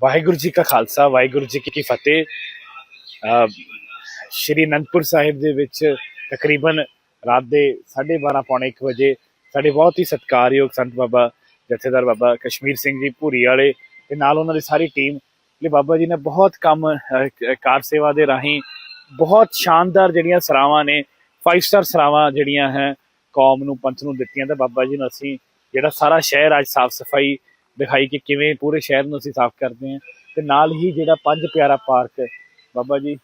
ਵਾਹਿਗੁਰੂ ਜੀ ਕਾ ਖਾਲਸਾ, ਵਾਹਿਗੁਰੂ ਜੀ ਕੀ ਫਤਿਹ। ਸ਼੍ਰੀ ਅਨੰਦਪੁਰ ਸਾਹਿਬ ਦੇ ਵਿੱਚ ਤਕਰੀਬਨ ਰਾਤ ਦੇ 12:30 ਪੌਣੇ 1 ਵਜੇ ਸਾਡੇ ਬਹੁਤ ਹੀ ਸਤਿਕਾਰਯੋਗ ਸੰਤ ਬਾਬਾ ਜਥੇਦਾਰ ਬਾਬਾ ਕਸ਼ਮੀਰ ਸਿੰਘ ਜੀ ਭੂਰੀ ਵਾਲੇ ਤੇ ਨਾਲ ਉਹਨਾਂ ਦੀ ਸਾਰੀ ਟੀਮ। ਲਈ ਬਾਬਾ ਜੀ ਨੇ ਬਹੁਤ ਕੰਮ ਕਾਰ ਸੇਵਾ ਦੇ ਰਾਹੀਂ ਬਹੁਤ ਸ਼ਾਨਦਾਰ ਜਿਹੜੀਆਂ ਸਰਾਵਾਂ ਨੇ 5 ਸਟਾਰ ਸਰਾਵਾਂ ਜਿਹੜੀਆਂ ਹੈ, ਕੌਮ ਨੂੰ, ਪੰਥ ਨੂੰ ਦਿੱਤੀਆਂ। ਤਾਂ ਬਾਬਾ ਜੀ ਨੂੰ ਅਸੀਂ ਜਿਹੜਾ ਸਾਰਾ ਸ਼ਹਿਰ ਅੱਜ ਸਾਫ਼ ਸਫ਼ਾਈ ਦਿਖਾਈ ਕਿ ਕਿਵੇਂ ਪੂਰੇ ਸ਼ਹਿਰ ਨੂੰ ਅਸੀਂ ਸਾਫ਼ ਕਰਦੇ ਹਾਂ ਤੇ ਨਾਲ ਹੀ ਜਿਹੜਾ ਪੰਜ ਪਿਆਰਾ ਪਾਰਕ ਬਾਬਾ ਜੀ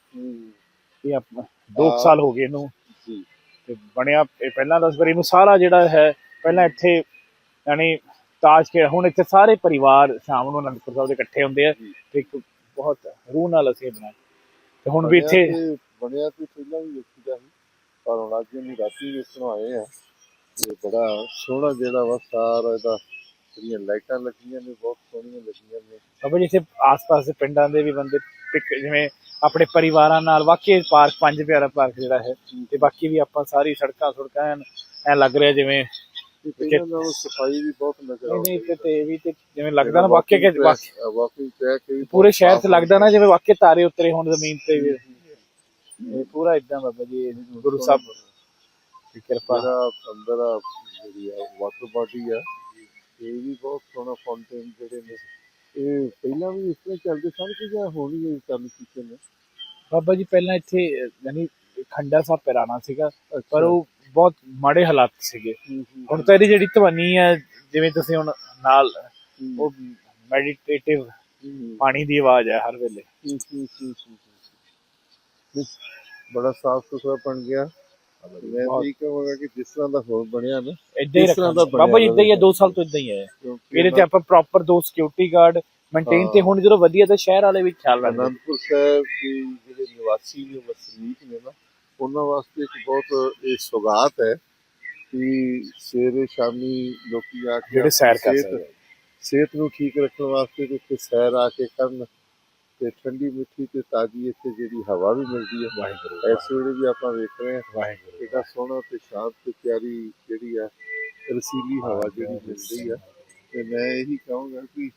ਇਹ ਆਪ- ਦੋ ਕੁ ਸਾਲ ਹੋ ਗਏ ਇਹਨੂੰ। ਜੀ। ਤੇ ਬਣਿਆ ਇਹ ਪਹਿਲਾਂ ਦਸ ਵਾਰੀ ਨੂੰ ਸਾਰਾ ਜਿਹੜਾ ਹੈ ਪਹਿਲਾਂ ਇੱਥੇ ਯਾਨੀ ਤਾਜ ਕੇ ਹੁਣ ਇੱਥੇ ਸਾਰੇ ਪਰਿਵਾਰ ਸ਼ਾਮ ਨੂੰ ਅਨੰਦਪੁਰ ਸਾਹਿਬ ਦੇ ਇਕੱਠੇ ਹੁੰਦੇ ਆ ਤੇ ਇੱਕ ਬਹੁਤ ਰੂਹ ਨਾਲ ਅਸੀਂ ਇਹ ਬਣਾਇਆ। ਤੇ ਹੁਣ ਵੀ ਇੱਥੇ ਬਣਿਆ ਤੇ- ਪਹਿਲਾਂ ਵੀ ਵੇਖੀਦਾ ਸੀ ਪਰ ਹੁਣ ਅੱਜ ਨੂੰ ਰਾਤੀ ਵੇਖਣ ਆਏ ਆ। ਤੇ ਬੜਾ ਸੋਹਣਾ ਜਿਹੜਾ ਵਾ ਸਾਰਾ ਇਹਦਾ ਜਿਹੜੀਆਂ ਲਾਈਟਾਂ ਲੱਗੀਆਂ ਨੇ ਬਹੁਤ ਸੋਹਣੀਆਂ ਲੱਗੀਆਂ ਨੇ। ਬਾਬਾ ਜੀ ਇੱਥੇ ਆਸ-ਪਾਸ ਦੇ ਪਿੰਡਾਂ ਦੇ ਵੀ ਬੰਦੇ ਪਿਕ ਜਿਵੇਂ ਆਪਣੇ ਪਰਿਵਾਰਾਂ ਨਾਲ ਵਾਕਈ ਪਾਰਕ ਪੰਜ ਪਿਆਰਾ ਪਾਰਕ ਜਿਹੜਾ ਹੈ ਤੇ ਬਾਕੀ ਵੀ ਆਪਾਂ ਸਾਰੀ ਸੜਕਾਂ ਸੁੜਕਾਂ ਐ ਲੱਗ ਰਿਹਾ ਜਿਵੇਂ ਤੇ ਪਹਿਲਾਂ ਨਾਲੋਂ ਸਫ਼ਾਈ ਵੀ ਬਹੁਤ ਨਜ਼ਰ ਨਹੀਂ ਨਹੀਂ ਆਉਂਦੀ ਤੇ ਤੇ ਇਹ ਵੀ ਤੇ ਜਿਵੇਂ ਲੱਗਦਾ ਨਾ ਵਾਕਈ ਕਿ ਵਾਕਈ ਵਾਕਈ ਟਰੈਕ ਵੀ ਪੂਰੇ ਸ਼ਹਿਰ 'ਚ ਸਾਫ਼ ਲੱਗਦਾ ਨਾ ਜਿਵੇਂ ਵਾਕਈ ਤਾਰੇ ਉਤਰੇ ਹੋਣ ਜ਼ਮੀਨ ਤੇ ਵੀ। ਇਹ ਪੂਰਾ ਇਦਾਂ ਬਾਬਾ ਜੀ ਗੁਰੂ ਸਾਹਿਬ ਦੀ ਕਿਰਪਾ। ਜਿਹੜਾ ਅੰਦਰ ਜਿਹੜੀ ਆ ਵਾਟਰ ਬਾਡੀ ਆ ਇਹ ਵੀ ਬਹੁਤ ਸੋਹਣਾ ਫਾਊਂਟੇਨ ਜਿਹੜੇ ਨੇ। ਇਹ ਪਹਿਲਾਂ ਵੀ ਇਸ ਤਰ੍ਹਾਂ ਚੱਲਦੇ ਸਨ ਕਿ ਜਾਂ ਹੁਣ ਹੀ ਇਹ ਕੰਮ ਕੀਤੇ ਨੇ? ਬਾਬਾ ਜੀ ਪਹਿਲਾਂ ਇੱਥੇ ਯਾਨੀ ਖੰਡਾ ਸਾਹਿਬ ਪਿਰਾਣਾ ਸੀਗਾ ਪਰ ਉਹ ਬਹੁਤ ਮਾੜੇ ਹਾਲਾਤ ਸੀਗੇ। ਹੁਣ ਤਾਂ ਇਹਦੀ ਜਿਹੜੀ ਧਵਨੀ ਹੈ ਜਿਵੇਂ ਤੁਸੀਂ ਹੁਣ ਨਾਲ ਉਹ ਮੈਡੀਟੇਟਿਵ ਪਾਣੀ ਦੀ ਆਵਾਜ਼ ਹੈ ਹਰ ਵੇਲੇ। ਬੜਾ ਸਾਫ਼ ਸੁਥਰਾ ਬਣ ਗਿਆ। ਮੈਂ ਵੀ ਕਹਾਂਗਾ ਕਿ ਜਿਸ ਤਰ੍ਹਾਂ ਦਾ ਹੋਰ ਬਣਿਆ ਨਾ ਇਦਾਂ ਹੀ ਇਸ ਤਰ੍ਹਾਂ ਰੱਖਣਾ ਦਾ ਬਣਿਆ ਬਾਬਾ ਜੀ ਇਦਾਂ ਹੀ ਹੈ ਰਹੇ। 2 ਸਾਲ ਤੋਂ ਇਦਾਂ ਹੀ ਹੈ। ਕਿਉਂਕਿ ਇਹਦੇ ਤੇ ਆਪਾਂ ਪ੍ਰੋਪਰ ਦੋ ਸਿਕਿਉਰਿਟੀ ਗਾਰਡ ਮੇਨਟੇਨ ਤੇ ਹੁਣ ਜਦੋਂ ਵਧੀਆ ਤਾਂ ਸ਼ਹਿਰ ਵਾਲੇ ਵੀ ਖਿਆਲ ਰੱਖਦੇ। ਅਨੰਦਪੁਰ ਸਾਹਿਬ ਦੇ ਜਿਹੜੇ ਨਿਵਾਸੀ ਨੇ ਵਸਨੀਕ ਨੇ ਨਾ ਉਹਨਾਂ ਵਾਸਤੇ ਇੱਕ ਬਹੁਤ ਇਹ ਸੁਗਾਤ ਹੈ ਕਿ ਸਵੇਰੇ ਸ਼ਾਮੀ ਲੋਕੀ ਆ ਕੇ ਜਿਹੜੇ ਸੈਰ ਕਰ ਸਿਹਤ- ਸਕਦੇ ਸਿਹਤ ਨੂੰ ਠੀਕ ਰੱਖਣ ਵਾਸਤੇ ਤੇ ਸੈਰ ਆ ਕੇ ਕਰਨ। ਤੇ ਠੰਡੀ ਮਿੱਠੀ ਤੇ ਤਾਜ਼ੀ ਇੱਥੇ ਜਿਹੜੀ ਹਵਾ ਵੀ ਮਿਲਦੀ ਹੈ। ਵਾਹਿਗੁਰੂ ਇਸ ਵੇਲੇ ਵੀ ਆਪਾਂ ਵੇਖ ਰਹੇ ਹਾਂ। ਵਾਹਿਗੁਰੂ। ਕਿੰਨਾ ਸੋਹਣਾ ਤੇ ਸ਼ਾਂਤ ਤੇ ਪਿਆਰੀ ਜਿਹੜੀ ਆ ਰਸੀਲੀ ਹਵਾ ਜਿਹੜੀ ਮਿਲ ਰਹੀ ਆ। ਤੇ ਮੈਂ ਇਹੀ ਕਹਾਂਗਾ ਕਿ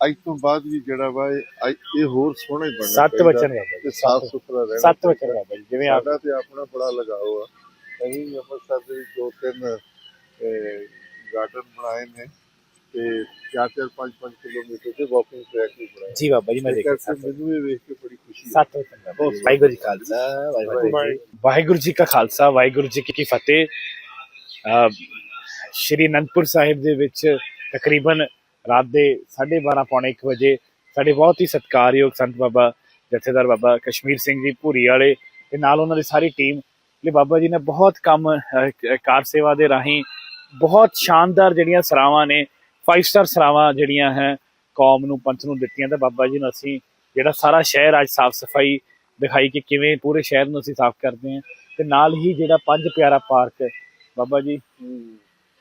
ਅੱਜ ਤੋਂ ਬਾਅਦ ਵੀ ਜਿਹੜਾ ਵਾ ਇਹ ਹੋਰ ਸੋਹਣਾ ਹੀ ਬਣਨਾ ਸੱਤ ਵਚਨ ਤੇ ਸਾਫ਼ ਸੁਥਰਾ ਰਹਿਣਾ ਸੱਤ ਵਚਨ ਜਿਵੇਂ ਆਪ ਸਾਡਾ ਤੇ ਆਪਣਾ ਬੜਾ ਲਗਾਓ ਆ। ਅਸੀਂ ਅੰਮ੍ਰਿਤਸਰ ਦੇ ਵਿੱਚ ਦੋ ਤਿੰਨ ਗਾਰਡਨ ਬਣਾਏ ਨੇ। ਤੇ 4-4 5-5 ਕਿਲੋਮੀਟਰ ਦੇ ਵਾਕਿੰਗ ਟਰੈਕ ਵੀ ਬਣਾਏ ਜੀ ਬਾਬਾ ਜੀ ਮੈਂ ਇਸ ਦੇਖਿਆ ਕਰਕੇ ਮੈਨੂੰ ਇਹ ਵੇਖ ਕੇ ਬੜੀ ਖੁਸ਼ੀ ਹੈ ਸੱਤ ਵਚਨ ਬਾਬਾ ਜੀ। ਵਾਹਿਗੁਰੂ ਜੀ ਕਾ ਖਾਲਸਾ ਵਾਹਿਗੁਰੂ ਜੀ ਕਾ ਖਾਲਸਾ ਵਾਹਿਗੁਰੂ ਜੀ ਕੀ ਫਤਿਹ। ਸ਼੍ਰੀ ਅਨੰਦਪੁਰ ਸਾਹਿਬ ਦੇ ਵਿੱਚ ਤਕਰੀਬਨ ਰਾਤ ਦੇ 12:30 ਪੌਣੇ 1 ਵਜੇ ਸਾਡੇ ਬਹੁਤ ਹੀ ਸਤਿਕਾਰਯੋਗ ਸੰਤ ਬਾਬਾ ਜਥੇਦਾਰ ਬਾਬਾ ਕਸ਼ਮੀਰ ਸਿੰਘ ਜੀ ਭੂਰੀ ਵਾਲੇ ਤੇ ਨਾਲ ਉਹਨਾਂ ਦੀ ਸਾਰੀ ਟੀਮ। ਲਈ ਬਾਬਾ ਜੀ ਨੇ ਬਹੁਤ ਕੰਮ ਕਾਰ ਸੇਵਾ ਦੇ ਰਾਹੀਂ ਬਹੁਤ ਸ਼ਾਨਦਾਰ ਜਿਹੜੀਆਂ ਸਰਾਵਾਂ ਨੇ 5 ਸਟਾਰ ਸਰਾਵਾਂ ਜਿਹੜੀਆਂ ਹੈ ਕੌਮ ਨੂੰ ਪੰਥ ਨੂੰ ਦਿੱਤੀਆਂ ਤਾਂ ਬਾਬਾ ਜੀ ਨੂੰ ਅਸੀਂ ਜਿਹੜਾ ਸਾਰਾ ਸ਼ਹਿਰ ਅੱਜ ਸਾਫ਼ ਸਫ਼ਾਈ ਦਿਖਾਈ ਕਿ ਕਿਵੇਂ ਪੂਰੇ ਸ਼ਹਿਰ ਨੂੰ ਅਸੀਂ ਸਾਫ਼ ਕਰਦੇ ਹਾਂ ਤੇ ਨਾਲ ਹੀ ਜਿਹੜਾ ਪੰਜ ਪਿਆਰਾ ਪਾਰਕ ਬਾਬਾ ਜੀ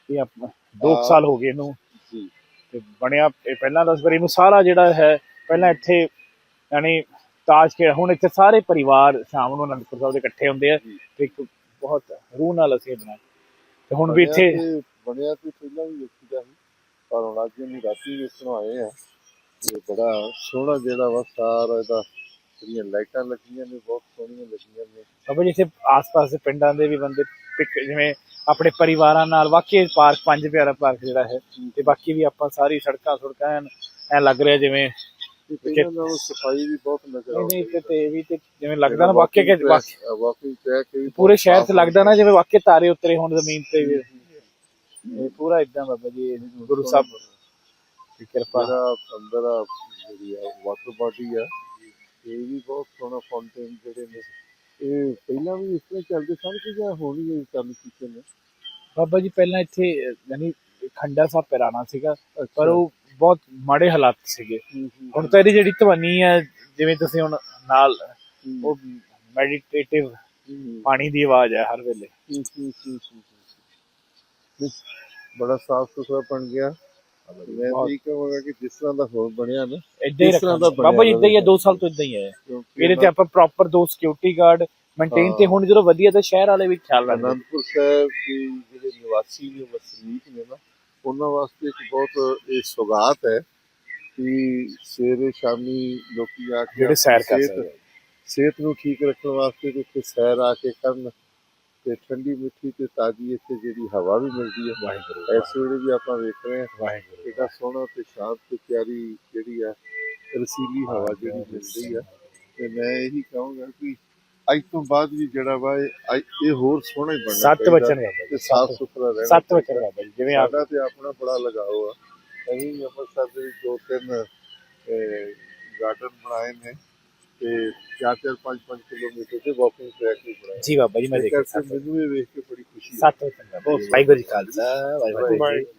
ਇਹ ਆਪ- ਦੋ ਕੁ ਸਾਲ ਹੋ ਗਏ ਇਹਨੂੰ ਜੀ। ਤੇ ਬਣਿਆ ਇਹ ਪਹਿਲਾਂ ਦਸ ਵਾਰੀ ਨੂੰ ਸਾਰਾ ਜਿਹੜਾ ਹੈ ਪਹਿਲਾਂ ਇੱਥੇ ਯਾਨੀ ਤਾਜ ਕੇ ਹੁਣ ਇੱਥੇ ਸਾਰੇ ਪਰਿਵਾਰ ਸ਼ਾਮ ਨੂੰ ਅਨੰਦਪੁਰ ਸਾਹਿਬ ਦੇ ਇਕੱਠੇ ਹੁੰਦੇ ਆ ਤੇ ਇੱਕ ਬਹੁਤ ਰੂਹ ਨਾਲ ਅਸੀਂ ਬਣਾਇਆ। ਤੇ ਹੁਣ ਵੀ ਇੱਥੇ ਬਣਿਆ ਤੇ ਪਹਿਲਾਂ ਵੀ ਵੇਖੀਦਾ ਸੀ ਹੁਣ ਅੱਜ ਨੂੰ ਰਾਤੀ ਵੇਖਣ ਆਏ ਆ। ਤੇ ਬੜਾ ਸੋਹਣਾ ਜਿਹੜਾ ਵਾ ਸਾਰਾ ਇਹਦਾ। ਜਿਹੜੀਆਂ ਲਾਈਟਾਂ ਲੱਗੀਆਂ ਨੇ ਬਹੁਤ ਸੋਹਣੀਆਂ ਲੱਗੀਆਂ ਨੇ। ਜੀ ਇੱਥੇ ਆਸ-ਪਾਸ ਦੇ ਪਿੰਡਾਂ ਦੇ ਵੀ ਬੰਦੇ ਪਿਕ ਜਿਵੇਂ ਆਪਣੇ ਪਰਿਵਾਰਾਂ ਨਾਲ ਵਾਕਈ ਪਾਰਕ ਪੰਜ ਪਿਆਰਾ ਪਾਰਕ ਜਿਹੜਾ ਹੈ ਤੇ ਬਾਕੀ ਵੀ ਆਪਾਂ ਸਾਰੀ ਸੜਕਾਂ ਸੁੜਕਾਂ ਐ ਲੱਗ ਰਿਹਾ ਜਿਵੇਂ ਸਫ਼ਾਈ ਵੀ ਬਹੁਤ ਨਜ਼ਰ ਆਉਂਦੀ ਨਹੀਂ ਤੇ ਤੇ ਇਹ ਵੀ ਤੇ ਜਿਵੇਂ ਲੱਗਦਾ ਨਾ ਵਾਕਈ ਕਿ ਵਾਕਈ ਪੂਰੇ ਸ਼ਹਿਰ 'ਚ ਲੱਗਦਾ ਨਾ ਜਿਵੇਂ ਵਾਕਈ ਤਾਰੇ ਉਤਰੇ ਹੋਣ ਜ਼ਮੀਨ ਤੇ ਵੀ। ਇਹ ਪੂਰਾ ਇਦਾਂ ਬਾਬਾ ਜੀ ਗੁਰੂ ਸਾਹਿਬ ਦੀ ਕਿਰਪਾ ਜਿਹੜਾ ਅੰਦਰ ਆ ਜਿਹੜੀ ਆ ਵਾਟਰ ਬਾਡੀ ਆ। ਇਹ ਵੀ ਬਹੁਤ ਸੋਹਣਾ ਫਾਊਂਟੇਨ ਜਿਹੜੇ ਨੇ। ਇਹ ਪਹਿਲਾਂ ਵੀ ਇਸ ਤਰ੍ਹਾਂ ਚੱਲਦੇ ਸਨ ਕਿ ਜਾਂ ਹੁਣ ਹੀ ਇਹ ਕੰਮ ਕੀਤੇ ਨੇ? ਬਾਬਾ ਜੀ ਪਹਿਲਾਂ ਇੱਥੇ ਯਾਨੀ ਖੰਡਾ ਸਾਹਿਬ ਪਿਰਾਣਾ ਸੀਗਾ ਪਰ ਉਹ ਬਹੁਤ ਮਾੜੇ ਹਾਲਾਤ ਸੀਗੇ। ਹੁਣ ਤਾਂ ਇਹਦੀ ਜਿਹੜੀ ਧਵਨੀ ਹੈ ਜਿਵੇਂ ਤੁਸੀਂ ਹੁਣ ਨਾਲ ਉਹ ਮੈਡੀਟੇਟਿਵ ਪਾਣੀ ਦੀ ਆਵਾਜ਼ ਹੈ ਹਰ ਵੇਲੇ। ਬੜਾ ਸਾਫ਼ ਸੁਥਰਾ ਬਣ ਗਿਆ। ਮੈਂ ਵੀ ਕਹਾਂਗਾ ਕਿ ਜਿਸ ਤਰ੍ਹਾਂ ਦਾ ਹੋਰ ਬਣਿਆ ਨਾ ਇਦਾਂ ਹੀ ਰੱਖਣਾ ਬਾਬਾ ਜੀ ਇਦਾਂ ਹੀ ਹੈ ਰਹੇ। 2 ਸਾਲ ਤੋਂ ਇਦਾਂ ਹੀ ਹੈ। ਇਹਦੇ ਤੇ ਆਪਾਂ ਪ੍ਰੋਪਰ ਦੋ ਸਿਕਿਉਰਿਟੀ ਗਾਰਡ ਮੇਨਟੇਨ ਤੇ ਹੁਣ ਜਦੋਂ ਵਧੀਆ ਤਾਂ ਸ਼ਹਿਰ ਵਾਲੇ ਵੀ ਖਿਆਲ ਰੱਖਦੇ। ਅਨੰਦਪੁਰ ਸਾਹਿਬ ਦੇ ਜਿਹੜੇ ਨਿਵਾਸੀ ਨੇ ਵਸਨੀਕ ਨੇ ਨਾ ਉਹਨਾਂ ਵਾਸਤੇ ਇੱਕ ਬਹੁਤ ਇਹ ਸੁਗਾਤ ਹੈ ਕਿ ਸਵੇਰੇ ਸ਼ਾਮੀ ਲੋਕੀ ਆ ਕੇ ਜਿਹੜੇ ਸੈਰ ਕਰ ਸਿਹਤ- ਸਕਦੇ ਆ। ਸਿਹਤ ਨੂੰ ਠੀਕ ਰੱਖਣ ਵਾਸਤੇ ਇੱਥੇ ਸੈਰ ਆ ਕੇ ਕਰਨ। ਤੇ ਠੰਡੀ ਮਿੱਠੀ ਤੇ ਤਾਜ਼ੀ ਇੱਥੇ ਜਿਹੜੀ ਹਵਾ ਵੀ ਮਿਲਦੀ ਹੈ। ਵਾਹਿਗੁਰੂ ਇਸ ਵੇਲੇ ਵੀ ਆਪਾਂ ਵੇਖ ਰਹੇ ਹਾਂ। ਵਾਹਿਗੁਰੂ ਕਿੰਨਾ ਸੋਹਣਾ ਤੇ ਸ਼ਾਂਤ ਤੇ ਪਿਆਰੀ ਜਿਹੜੀ ਆ ਰਸੀਲੀ ਹਵਾ ਜਿਹੜੀ ਮਿਲ ਰਹੀ ਆ। ਤੇ ਮੈਂ ਇਹੀ ਕਹਾਂਗਾ ਕਿ ਅੱਜ ਤੋਂ ਬਾਅਦ ਵੀ ਜਿਹੜਾ ਵਾ ਇਹ ਹੋਰ ਸੋਹਣਾ ਹੀ ਬਣਨਾ ਸੱਤ ਵਚਨ ਬਾਬਾ ਤੇ ਸਾਫ਼ ਸੁਥਰਾ ਰਹਿਣਾ ਸੱਤ ਵਚਨ ਬਾਬਾ ਜਿਵੇਂ ਆਪ ਸਾਡਾ ਤੇ ਆਪਣਾ ਬੜਾ ਲਗਾਓ ਆ। ਅਸੀਂ ਅੰਮ੍ਰਿਤਸਰ ਦੇ ਵਿੱਚ ਦੋ ਤਿੰਨ ਗਾਰਡਨ ਬਣਾਏ ਨੇ। ਤੇ 4-4 5-5 ਕਿਲੋਮੀਟਰ ਦੇ ਵਾਕਿੰਗ ਟਰੈਕ ਵੀ ਬਣਾਏ ਜੀ ਬਾਬਾ ਜੀ ਮੈਂ ਦੇਖਿਆ ਮੈਨੂੰ ਇਹ ਵੇਖ ਕੇ ਬੜੀ ਖੁਸ਼ੀ ਹੈ ਸੱਤ ਜੀ। ਵਾਹਿਗੁਰੂ ਜੀ ਖਾਲਸਾ ਵਾਹਿਗੁਰੂ ਜੀ।